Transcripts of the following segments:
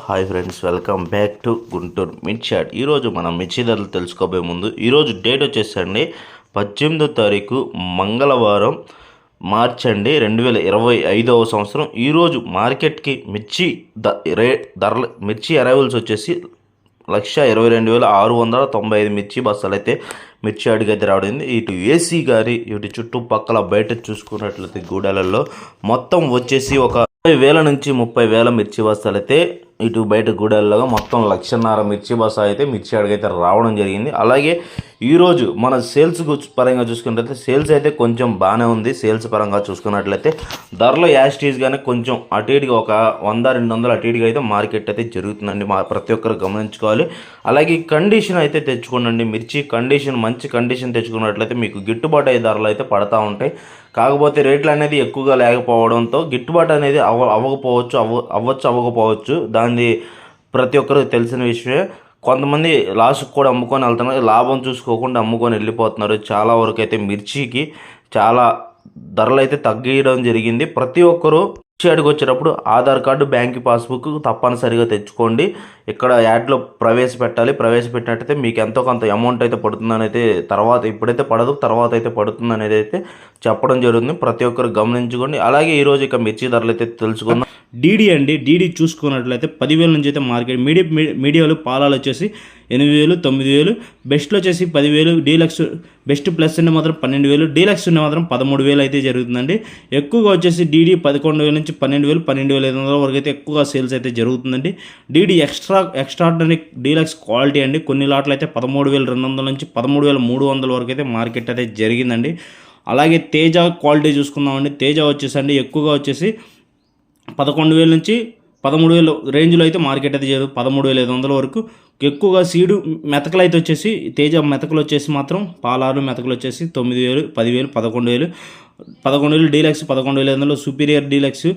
Hi friends welcome back to Guntur మిర్చాడ్ ఈరోజు మనం మిర్చి ధరలు తెలుసుకోబోయే ముందు ఈరోజు డేట్ వచ్చేసండి పద్దెనిమిదో తారీఖు మంగళవారం మార్చ్ అండి రెండు వేల ఇరవై ఐదవ సంవత్సరం. ఈరోజు మార్కెట్కి మిర్చి ద రే ధరలు మిర్చి అరైవల్స్ వచ్చేసి లక్ష ఇరవై రెండు వేల ఆరు వందల తొంభై ఐదు మిర్చి బస్సులు అయితే మిర్చి అడిగైతే రావడింది ఇటు ఏసీ గారి ఇటు చుట్టుపక్కల బయట చూసుకున్నట్లయితే గూడాలలో మొత్తం వచ్చేసి ఒక ముప్పై వేల నుంచి ముప్పై వేల మిర్చి బస్తాలు అయితే ఇటు బయట గుడల్లో మొత్తం లక్షన్నర మిర్చి బస అయితే మిర్చి అడిగైతే రావడం జరిగింది. అలాగే ఈరోజు మన సేల్స్ పరంగా చూసుకున్నట్లయితే సేల్స్ అయితే కొంచెం బాగానే ఉంది. సేల్స్ పరంగా చూసుకున్నట్లయితే ధరలు యాస్టీస్గానే కొంచెం అటు ఇటుగా ఒక వంద రెండు వందలు అటు ఇటుగా అయితే మార్కెట్ అయితే జరుగుతుందండి. మా ప్రతి ఒక్కరు గమనించుకోవాలి. అలాగే కండిషన్ అయితే తెచ్చుకోండి మిర్చి కండిషన్ మంచి కండిషన్ తెచ్చుకున్నట్లయితే మీకు గిట్టుబాటు అయ్యే ధరలు అయితే పడతా ఉంటాయి. కాకపోతే రేట్లు అనేది ఎక్కువగా లేకపోవడంతో గిట్టుబాటు అనేది అవ అవ్వకపోవచ్చు అవ్వ అవ్వచ్చు అవ్వకపోవచ్చు. దాన్ని ప్రతి ఒక్కరికి తెలిసిన విషయమే. కొంతమంది లాస్ట్కి కూడా అమ్ముకొని వెళ్తున్నారు. లాభం చూసుకోకుండా అమ్ముకొని వెళ్ళిపోతున్నారు. చాలా వరకు అయితే మిర్చికి చాలా ధరలు అయితే తగ్గడం జరిగింది. ప్రతి ఒక్కరూ అడిగి వచ్చేటప్పుడు ఆధార్ కార్డు బ్యాంక్ పాస్బుక్ తప్పనిసరిగా తెచ్చుకోండి. ఇక్కడ యాడ్లో ప్రవేశపెట్టాలి. ప్రవేశపెట్టినట్టయితే మీకు ఎంతో కొంత అమౌంట్ అయితే పడుతుందని అయితే తర్వాత ఇప్పుడైతే పడదు. తర్వాత అయితే పడుతుంది అనేది అయితే చెప్పడం జరుగుతుంది. ప్రతి ఒక్కరు గమనించుకోండి. అలాగే ఈరోజు ఇక మిర్చి ధరలు అయితే తెలుసుకుందాం. డీడీ అండి డీడీ చూసుకున్నట్లయితే పదివేల నుంచి అయితే మార్కెట్ మీడియా మీడియాలో పాలాలు వచ్చేసి ఎనిమిది వేలు తొమ్మిది వేలు బెస్ట్లో వచ్చేసి పదివేలు డీలక్స్ బెస్ట్ ప్లస్ ఉన్న మాత్రం పన్నెండు వేలు డీలక్స్ ఉన్న మాత్రం పదమూడు వేలు అయితే జరుగుతుందండి. ఎక్కువగా వచ్చేసి డీడీ పదకొండు వేల నుంచి పన్నెండు వేలు పన్నెండు వేల ఐదు వందల వరకు అయితే ఎక్కువగా సేల్స్ అయితే జరుగుతుందండి. DD extra extraordinary deluxe quality అండి. కొన్ని లాట్లు అయితే పదమూడు వేల రెండు వందల నుంచి పదమూడు వేల మూడు వందల వరకు అయితే మార్కెట్ అయితే జరిగిందండి. అలాగే తేజ క్వాలిటీ చూసుకుందామండి. తేజ వచ్చేసండి ఎక్కువగా వచ్చేసి పదకొండు వేల నుంచి పదమూడు వేలు రేంజ్లో అయితే మార్కెట్ అయితే చేయదు. పదమూడు వేల ఐదు వందల వరకు. ఎక్కువగా సీడు మెతకలు అయితే వచ్చేసి తేజ మెతకలు వచ్చేసి మాత్రం పాలారు మెతకలు వచ్చేసి తొమ్మిది వేలు పదివేలు పదకొండు వేలు. పదకొండు వేలు డీలక్స్ పదకొండు వేల ఐదు వందలు సుపీరియర్ డీలక్స్.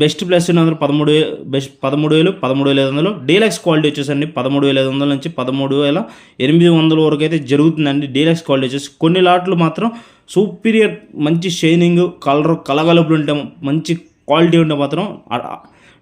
బెస్ట్ ప్లస్ ఉన్నందులో పదమూడు వేలు బెస్ట్ పదమూడు వేలు పదమూడు వేల ఐదు వందలు. డీలక్స్ క్వాలిటీ వచ్చేసండి పదమూడు వేల ఐదు వందల నుంచి పదమూడు వేల ఎనిమిది వందల వరకు అయితే జరుగుతుందండి డీలక్స్ క్వాలిటీ వచ్చేసి. కొన్ని లాట్లు మాత్రం సూపీరియర్ మంచి షైనింగ్ కలర్ కలగలుపులు ఉంటే మంచి క్వాలిటీ ఉంటే మాత్రం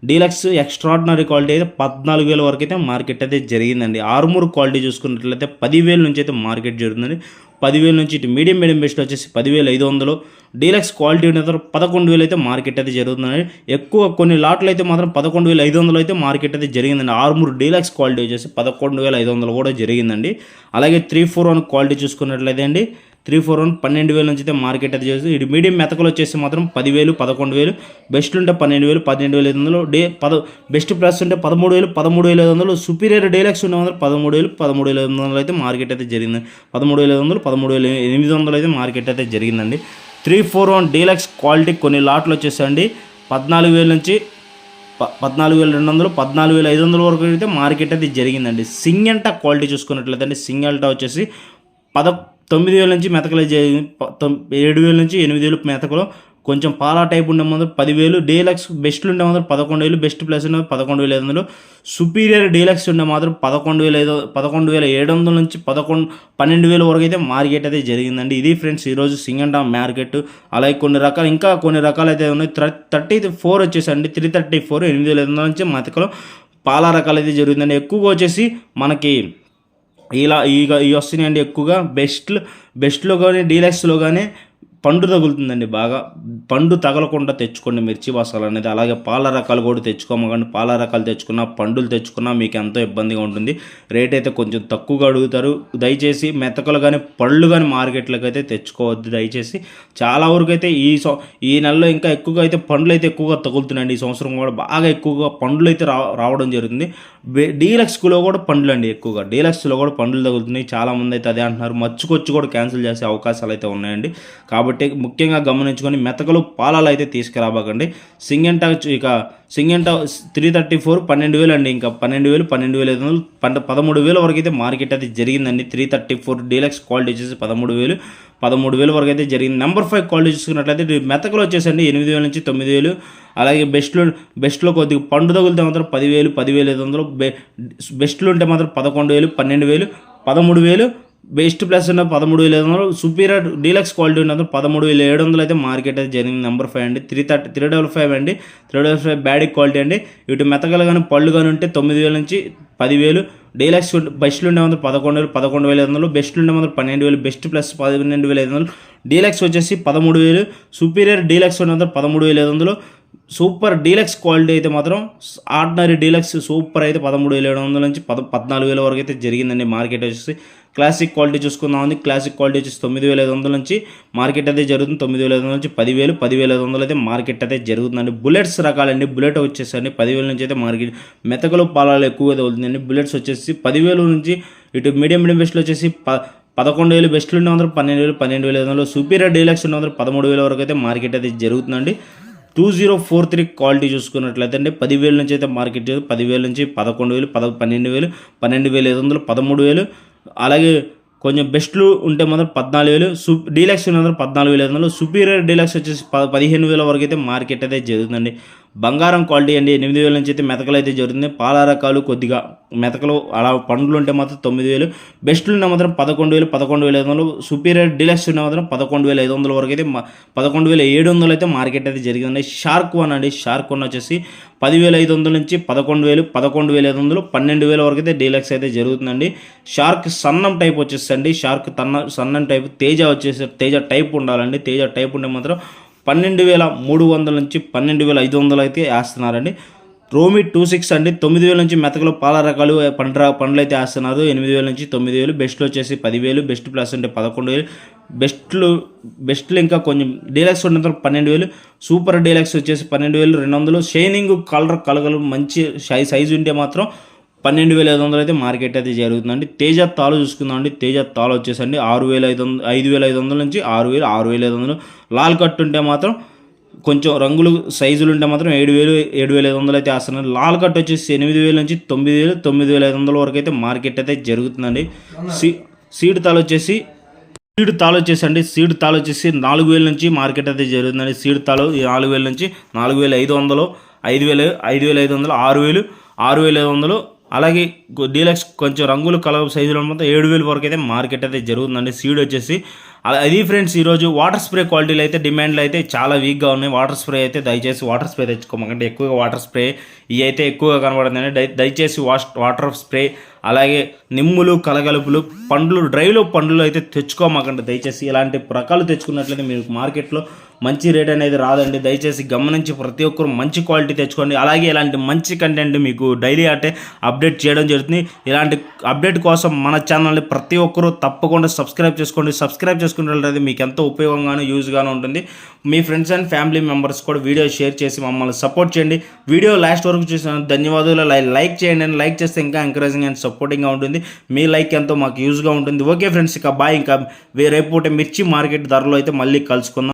డీలక్స్ ఎక్స్ట్రాడినరీ క్వాలిటీ అయితే పద్నాలుగు వేల వరకు అయితే మార్కెట్ అయితే జరిగిందండి. ఆరుమూరు క్వాలిటీ చూసుకున్నట్లయితే పదివేల నుంచి అయితే మార్కెట్ జరుగుతుంది. పదివేల నుంచి ఇటు మీడియం మీడియం బెస్ట్ వచ్చేసి పదివేల ఐదు వందలు. డీలక్స్ క్వాలిటీ ఉన్న తర్వాత పదకొండు వేలు అయితే మార్కెట్ అయితే జరుగుతుందండి. ఎక్కువ కొన్ని లాట్లు అయితే మాత్రం పదకొండు వేల ఐదు వందలు అయితే మార్కెట్ అయితే జరిగిందండి. ఆరుమూరు డీలక్స్ క్వాలిటీ వచ్చేసి పదకొండు వేల ఐదు వందలు కూడా జరిగిందండి. అలాగే త్రీ ఫోర్ వన్ క్వాలిటీ చూసుకున్నట్లయితే అండి. త్రీ ఫోర్ వన్ పన్నెండు వేల నుంచి అయితే మార్కెట్ అయితే చేస్తుంది. ఇది మీడియం మెతకలు వచ్చేసి మాత్రం పదివేలు పదకొండు వేలు. బెస్ట్ ఉంటే పన్నెండు వేలు పన్నెండు వేల ఐదు వందలు. డే పద బెస్ట్ ప్లస్ ఉంటే పదమూడు వేలు పదమూడు వేల ఐదు వందలు. సుపీరియర్ డీలక్స్ ఉండే మాత్రం పదమూడు వేలు పదమూడు వేల ఐదు వందలు అయితే మార్కెట్ అయితే జరిగింది. పదమూడు వేల ఐదు వందలు పదమూడు వేల ఎనిమిది వందలు అయితే మార్కెట్ అయితే జరిగిందండి. Three four one deluxe quality కొన్ని లాట్లు వచ్చేసండి పద్నాలుగు వేల నుంచి ప- పద్నాలుగు వేల రెండు వందలు పద్నాలుగు వేల ఐదు వందల వరకు అయితే మార్కెట్ అయితే జరిగిందండి. సింగంటా క్వాలిటీ చూసుకున్నట్లయితే అండి సింగల్టా వచ్చేసి పద తొమ్మిది వేల నుంచి మెతకలు జరిగింది ఏడు వేల నుంచి ఎనిమిది వేలు మెతకలు. కొంచెం పాలా టైప్ ఉండే ముందు పదివేలు. డీలక్స్ బెస్ట్లు ఉండే మాత్రం పదకొండు వేలు. బెస్ట్ ప్లస్ ఉండే పదకొండు వేల ఐదు వందలు. సుపీరియర్ డీలక్స్ ఉండే మాత్రం పదకొండు వేల ఐదు పదకొండు వేల ఏడు వందల నుంచి పదకొండు పన్నెండు వేల వరకు అయితే మార్కెట్ అయితే జరిగిందండి. ఇది ఫ్రెండ్స్ ఈరోజు సింగండా మార్కెట్. అలాగే కొన్ని రకాలు ఇంకా కొన్ని రకాలు అయితే ఉన్నాయి. థర్టీ ఫోర్ వచ్చేసండి. త్రీ థర్టీ ఫోర్ ఎనిమిది వేల ఐదు వందల నుంచి మెతకలు. పాల రకాలు అయితే జరుగుతుందండి ఎక్కువగా వచ్చేసి మనకి ఇలా ఇక ఇవి వస్తున్నాయండి ఎక్కువగా. బెస్ట్ బెస్ట్లో కానీ డీలక్స్లో కానీ పండు తగులుతుందండి బాగా. పండు తగలకుండా తెచ్చుకోండి మిర్చి మసాలా అనేది. అలాగే పాల రకాలు కూడా తెచ్చుకోమకండి పాల రకాలు తెచ్చుకున్నా పండులు తెచ్చుకున్నా మీకు ఎంతో ఇబ్బందిగా ఉంటుంది. రేట్ అయితే కొంచెం తక్కువగా అడుగుతారు. దయచేసి మెతకలు కానీ పళ్ళు కానీ మార్కెట్లోకి అయితే తెచ్చుకోవద్దు. దయచేసి చాలా వరకు అయితే ఈ సో ఈ నెలలో ఇంకా ఎక్కువగా అయితే పండ్లు అయితే ఎక్కువగా తగులుతున్నాయండి. ఈ సంవత్సరం కూడా బాగా ఎక్కువగా పండ్లు అయితే రా రావడం జరుగుతుంది. డీలక్స్లో కూడా పండ్లు అండి ఎక్కువగా. డీలక్స్లో కూడా పండ్లు తగులుతున్నాయి. చాలామంది అయితే అదే అంటున్నారు. మచ్చుకొచ్చి కూడా క్యాన్సిల్ చేసే అవకాశాలు అయితే ఉన్నాయండి. కాబట్టి ముఖ్యంగా గమనించుకొని మెతకలు పాలాలు అయితే తీసుకురాబాకండి సింగంటా ఇక సింగెంట త్రీ థర్టీ ఫోర్ పన్నెండు వేలు అండి. ఇంకా పన్నెండు వేలు పన్నెండు వేల ఐదు వందలు పంట పదమూడు వేల వరకు అయితే మార్కెట్ అయితే జరిగిందండి. Three thirty four deluxe quality వచ్చేసి పదమూడు వేలు పదమూడు వేల వరకు అయితే జరిగింది. నెంబర్ ఫైవ్ క్వాలిటీ చూసుకున్నట్లయితే మెతకలు వచ్చేసండి ఎనిమిది వేల నుంచి తొమ్మిది వేలు. అలాగే బెస్ట్లో బెస్ట్లో కొద్దిగా పండు తగిలితే మాత్రం పదివేలు పదివేల ఐదు వందలు. బె బెస్ట్లు ఉంటే మాత్రం పదకొండు వేలు పన్నెండు వేలు పదమూడు వేలు బెస్ట్ ప్లస్ ఉన్న పదమూడు వేల ఐదు వందలు సుపీరియర్ డీలక్స్ క్వాలిటీ ఉన్నది పదమూడు వేల ఏడు వందలు అయితే మార్కెట్ అయితే జరిగింది. నెంబర్ ఫైవ్ అండి. Three thirty three double five అండి. Three double five bad quality అండి. ఇటు మెతకలు కానీ పళ్ళు కానీ ఉంటే తొమ్మిది వేల నుంచి పదివేలు. డీలక్స్ బెస్ట్లు ఉండే వందలు పదకొండు వేలు పదకొండు వేల ఐదు వందలు. బెస్ట్లు ఉండే వందలు పన్నెండు వేలు బెస్ట్ ప్లస్ పన్నెండు వేల ఐదు వందలు. డీలక్స్ వచ్చేసి పదమూడు వేలు. సుపీరియర్ డీలక్స్ ఉండే వందలు పదమూడు వేల ఐదు వందలు. సూపర్ డీలక్స్ క్వాలిటీ అయితే మాత్రం ఆర్డినరీ డీలక్స్ సూపర్ అయితే పదమూడు వేల ఏడు వందల నుంచి పద పద్నాలుగు వేల వరకు అయితే జరిగిందండి. మార్కెట్ వచ్చేసి క్లాసిక్ క్వాలిటీ చూసుకుందాం క్లాసిక్ క్వాలిటీ వచ్చేసి తొమ్మిది వేల ఐదు వందల నుంచి మార్కెట్ అయితే జరుగుతుంది. తొమ్మిది వేల ఐదు వందల నుంచి పదివేలు పదివేల ఐదు వందలు అయితే మార్కెట్ అయితే జరుగుతుందండి. బుల్లెట్స్ రకాలండి. బుల్లెట్ వచ్చేసండి. పదివేల నుంచి అయితే మార్కెట్ మెతకలు పాలాలు ఎక్కువగా తగులుతుందండి బుల్లెట్స్ వచ్చేసి పదివేలు నుంచి ఇటు మీడియం మీడియం బెస్ట్లో వచ్చేసి ప పదకొండు వేలు బెస్ట్లు ఉండే వందలు పన్నెండు వేలు పన్నెండు వేల ఐదు వందలు. సూపీరియర్ డీలక్స్ ఉండే వందలు పదమూడు వేల వరకు అయితే మార్కెట్ అయితే జరుగుతుందండి. Two zero four three quality చూసుకున్నట్లయితే అండి పదివేల నుంచి అయితే మార్కెట్ పదివేల నుంచి పదకొండు వేలు పద పన్నెండు వేలు పన్నెండు వేల ఐదు వందలు పదమూడు వేలు. అలాగే కొంచెం బెస్ట్లు ఉంటే మాత్రం పద్నాలుగు వేలు. సు డీలక్స్ ఉన్న మాత్రం పద్నాలుగు వేల ఐదు వందలు. సుపీరియర్ డీలక్స్ వచ్చేసి ప పదిహేను వేల వరకు అయితే మార్కెట్ అయితే జరుగుతుందండి. బంగారం క్వాలిటీ అండి. ఎనిమిది వేల నుంచి అయితే మెతకలు అయితే జరుగుతుంది. పాల రకాలు కొద్దిగా మెతకలు అలా పండ్లు ఉంటే మాత్రం తొమ్మిది వేలు. బెస్ట్లు ఉన్న మాత్రం పదకొండు వేలు పదకొండు వేల ఐదు వందలు. సుపీరియర్ డీలక్స్ ఉన్న మాత్రం పదకొండు వేల ఐదు వందల వరకు అయితే మా- పదకొండు వేల ఏడు వందలు అయితే మార్కెట్ అయితే జరిగిందండి షార్క్ వన్ అండి. షార్క్ వన్ వచ్చేసి పదివేల ఐదు వందల నుంచి పదకొండు వేలు పదకొండు వేల ఐదు వందలు పన్నెండు వేల వరకు అయితే డీలక్స్ అయితే జరుగుతుందండి. షార్క్ సన్నం టైప్ వచ్చేసండి షార్క్ తన్న సన్నం టైప్ తేజ వచ్చేసి తేజ టైప్ ఉండాలండి. తేజ టైప్ ఉంటే మాత్రం పన్నెండు వేల మూడు వందల నుంచి పన్నెండు వేల ఐదు వందలు అయితే వేస్తున్నారండి. రోమి టూ సిక్స్ అండి. తొమ్మిది వేల నుంచి మెతకలు పాల రకాలు పండ్ర పండ్లు అయితే వేస్తున్నారు. ఎనిమిది వేల నుంచి తొమ్మిది వేలు. బెస్ట్లు వచ్చేసి పదివేలు. బెస్ట్ ప్లస్ అంటే పదకొండు వేలు. బెస్ట్లు బెస్ట్లు ఇంకా కొంచెం డీలక్స్ ఉన్నంత పన్నెండు వేలు. సూపర్ డీలక్స్ వచ్చేసి పన్నెండు వేలు రెండు వందలు. షైనింగ్ కలర్ కలగలు మంచి సైజ్ సైజు ఉంటే మాత్రం పన్నెండు వేల ఐదు వందలు అయితే మార్కెట్ అయితే జరుగుతుందండి. తేజ తాలు చూసుకుందామండి. తేజ తాలు వచ్చేసండి ఆరు వేల ఐదు వందలు ఐదు వేల ఐదు వందల నుంచి ఆరు వేలు ఆరు వేల ఐదు వందలు. లాల్ కట్ ఉంటే మాత్రం కొంచెం రంగులు సైజులు ఉంటే మాత్రం ఏడు వేలు ఏడు వేల ఐదు వందలు అయితే వేస్తున్నారు లాల్ కట్ వచ్చేసి ఎనిమిది వేల నుంచి తొమ్మిది వేలు తొమ్మిది వేల ఐదు వందల వరకు అయితే మార్కెట్ అయితే జరుగుతుందండి. సీ సీడ్ తాలు వచ్చేసి సీడ్ తాలు వచ్చేసి అండి సీడ్ తాలు వచ్చేసి నాలుగు వేల నుంచి మార్కెట్ అయితే జరుగుతుందండి. సీడ్ తాలు ఈ నాలుగు వేల నుంచి నాలుగు వేల ఐదు వందలు ఐదు వేలు ఐదు వేల ఐదు వందలు ఆరు వేలు ఆరు వేల ఐదు వందలు అలాగే డీలక్స్ కొంచెం రంగులు కలర్ సైజులో మొత్తం ఏడు వేలు వరకు అయితే మార్కెట్ అయితే జరుగుతుందండి. సీడ్ వచ్చేసి అది ఫ్రెండ్స్ ఈరోజు వాటర్ స్ప్రే క్వాలిటీలు అయితే డిమాండ్లు అయితే చాలా వీక్గా ఉన్నాయి. వాటర్ స్ప్రే అయితే దయచేసి వాటర్ స్ప్రే తెచ్చుకోమంటే ఎక్కువగా వాటర్ స్ప్రే ఇవి అయితే ఎక్కువగా కనబడుతుంది దయచేసి వాష్ వాటర్ స్ప్రే అలాగే నిమ్ములు కలగలుపులు పండ్లు డ్రైలో పండ్లు అయితే తెచ్చుకోమాకండి. దయచేసి ఇలాంటి రకాలు తెచ్చుకున్నట్లయితే మీకు మార్కెట్లో మంచి రేట్ అనేది రాదండి. దయచేసి గమనించి ప్రతి ఒక్కరు మంచి క్వాలిటీ తెచ్చుకోండి. అలాగే ఇలాంటి మంచి కంటెంట్ మీకు డైలీ అంటే అప్డేట్ చేయడం జరుగుతుంది. ఇలాంటి అప్డేట్ కోసం మన ఛానల్ని ప్రతి ఒక్కరూ తప్పకుండా సబ్స్క్రైబ్ చేసుకోండి. సబ్స్క్రైబ్ చేసుకున్నట్లయితే మీకు ఎంతో ఉపయోగంగానూ యూజ్గాను ఉంటుంది. మీ ఫ్రెండ్స్ అండ్ ఫ్యామిలీ మెంబర్స్ కూడా వీడియో షేర్ చేసి మమ్మల్ని సపోర్ట్ చేయండి. వీడియో లాస్ట్ వరకు చూసిన ధన్యవాదాలు. లైక్ చేయండి. అండ్ లైక్ చేస్తే ఇంకా ఎంకరేజింగ్ అండ్ సపోర్టింగ్గా ఉంటుంది. మీ లైక్ ఎంతో మాకు యూజ్గా ఉంటుంది. ఓకే ఫ్రెండ్స్ ఇక బాయ్ ఇంకా రేపు పూట మిర్చి మార్కెట్ ధరలో అయితే మళ్ళీ కలుసుకుందాం.